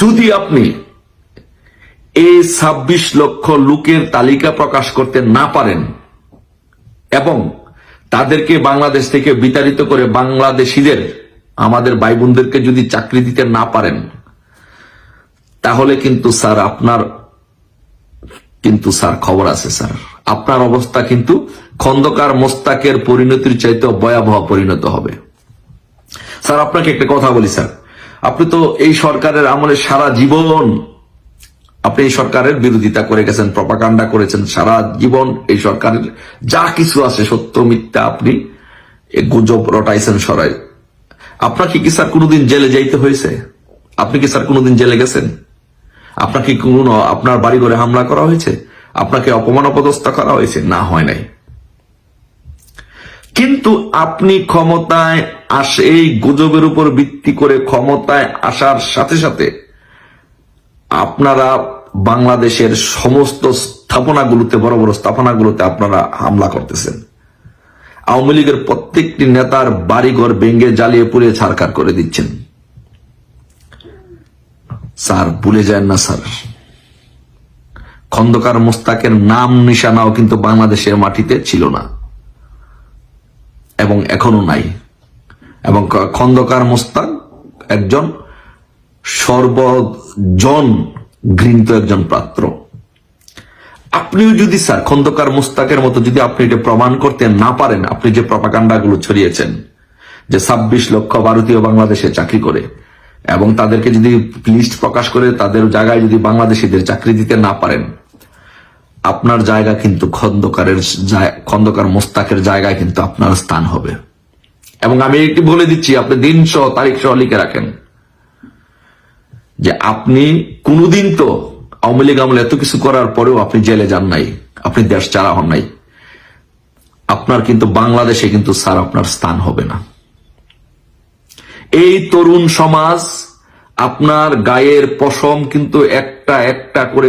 যদি আপনি এই ছাব্বিশ লক্ষ লোকের তালিকা প্রকাশ করতে না পারেন এবং তাদেরকে বাংলাদেশ থেকে বিতাড়িত করে বাংলাদেশিদের, আমাদের ভাই বোনদেরকে যদি চাকরি দিতে না পারেন, তাহলে কিন্তু স্যার আপনার, কিন্তু স্যার খবর আছে স্যার। আপনার অবস্থা কিন্তু খন্দকার মোস্তাকের পরিণতির চাইতে ভয়াবহ পরিণত হবে। স্যার, আপনাকে একটা কথা বলি স্যার। আপনি তো এই সরকারের আমলে সারা জীবন আপনি এই সরকারের বিরোধিতা করে গেছেন প্রপাকাণ্ডা করেছেন, সারা জীবন এই সরকারের যা কিছু আছে, সত্য, মিথ্যা আপনি গুজব রটাইছেন সরাই। আপনাকে কি স্যার কোনোদিন জেলে যাইতে হয়েছে? আপনি কি স্যার কোনোদিন জেলে গেছেন? আপনাকে কোনো, আপনার বাড়ি ঘরে হামলা করা হয়েছে? আপনাকে অপমান অপদস্থ করা হয়েছে? না, হয় নাই। কিন্তু আপনি ক্ষমতায় আসে, এই গুজবের উপর ভিত্তি করে ক্ষমতায় আসার সাথে সাথে আপনারা বাংলাদেশের সমস্ত স্থাপনাগুলোতে, বড় বড় স্থাপনাগুলোতে আপনারা হামলা করতেছেন। আওয়ামী লীগের প্রত্যেকটি নেতার বাড়িঘর ভেঙ্গে জ্বালিয়ে পুড়ে ছারকার করে দিচ্ছেন। স্যার, ভুলে যায় না, স্যার। খন্দকার মোস্তাকের নাম নিশানাও কিন্তু বাংলাদেশের মাটিতে ছিল না। এবং এখনও নাই। এবং খন্দকার মোস্তাক একজন সর্বজন গৃহীত একজন পাত্র। আপনিও যদি স্যার, খন্দকার মুস্তাকের মতো যদি আপনি এটা প্রমাণ করতে না পারেন, আপনি যে প্রপাকাণ্ডাগুলো ছড়িয়েছেন, যে ছাব্বিশ লক্ষ ভারতীয় বাংলাদেশে চাকরি করে, এবং তাদেরকে যদি লিস্ট প্রকাশ করে তাদের জায়গায় যদি বাংলাদেশিদের চাকরি দিতে না পারেন আপনার জায়গা কিন্তু খন্দকারের খন্দকার মোস্তাকের জায়গায় কিন্তু আপনার স্থান হবে। এবং আমি একটি বলে দিচ্ছি, আপনি দিন সহ তারিখ সহ লিখে রাখেন যে আপনি কোনোদিন তো আওয়ামী লীগ আমলে এত কিছু করার পরেও আপনি জেলে যান নাই, আপনি দেশ চারা হন নাই। আপনার কিন্তু বাংলাদেশে কিন্তু স্যার আপনার স্থান হবে না। এই তরুণ সমাজ আপনার গায়ের পশম কিন্তু একটা একটা করে